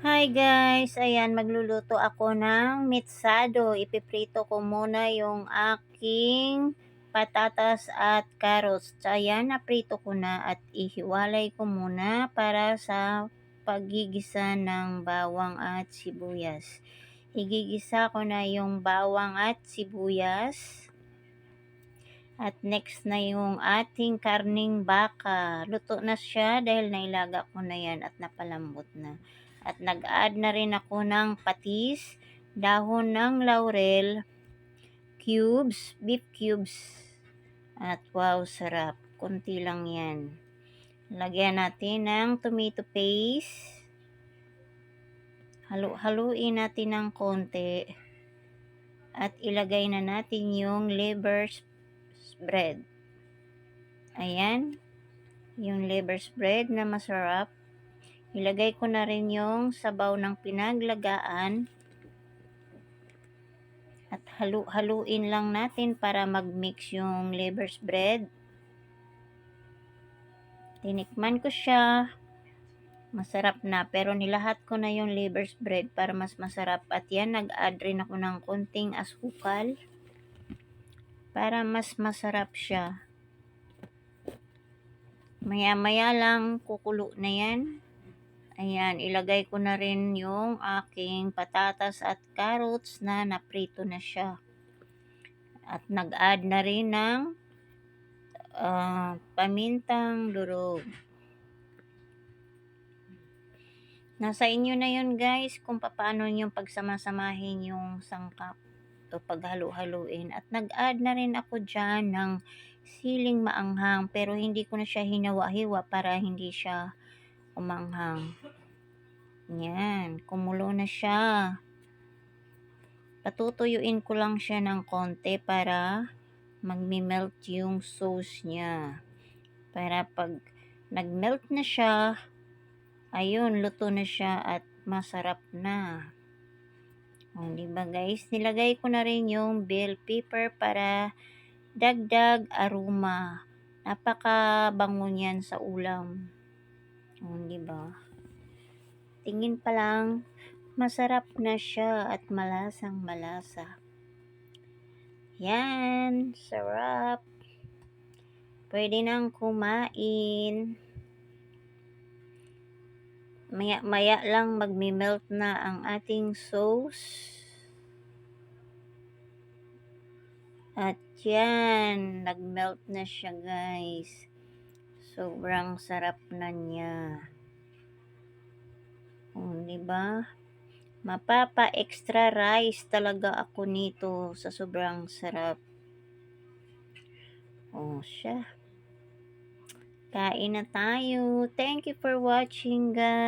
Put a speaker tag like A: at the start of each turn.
A: Hi guys! Ayan, magluluto ako ng mitsado. Ipiprito ko muna yung aking patatas at carrots. Ayan, naprito ko na at ihiwalay ko muna para sa pagigisa ng bawang at sibuyas. Igigisa ko na yung bawang at sibuyas. At next na yung ating karning baka. Luto na siya dahil nailaga ko na yan at napalambot na. At nag-add na rin ako ng patis, dahon ng laurel, cubes, beef cubes. At wow, sarap. Kunti lang yan. Lagyan natin ng tomato paste. Halu-haluin natin ng konti. At ilagay na natin yung liver spread. Ayan. Yung liver spread na masarap. Ilagay ko na rin yung sabaw ng pinaglagaan. At halu-haluin lang natin para mag-mix yung liver spread. Tinikman ko siya. Masarap na. Pero nilahat ko na yung liver spread para mas masarap. At yan, nag-add rin ako ng konting asukal. Para mas masarap siya. Maya-maya lang kukulo na yan. Ayan, ilagay ko na rin yung aking patatas at carrots na naprito na siya. At nag-add na rin ng uh, pamintang durog. Nasa inyo na yun guys kung paano yung pagsamasamahin yung sangkap o paghalo-haluin. At nag-add na rin ako dyan ng siling maanghang pero hindi ko na siya hinawa-hiwa para hindi siya umanghang. Yan, kumulo na siya. Patutuyuin ko lang siya ng konti para magmi-melt yung sauce niya. Para pag nag-melt na siya, ayun, luto na siya at masarap na. O, di ba guys? Nilagay ko na rin yung bell pepper para dagdag aroma. Napaka bango niyan sa ulam. O, di ba? Tingin pa lang, masarap na siya at malasang malasa. Yan, sarap. Pwede nang kumain. Maya-maya lang magmi-melt na ang ating sauce. At yan, nag-melt na siya guys. Sobrang sarap na niya. Oh, 'di ba? Mapapa extra rice talaga ako nito sa sobrang sarap. Oh, siya. Kain na tayo. Thank you for watching, guys.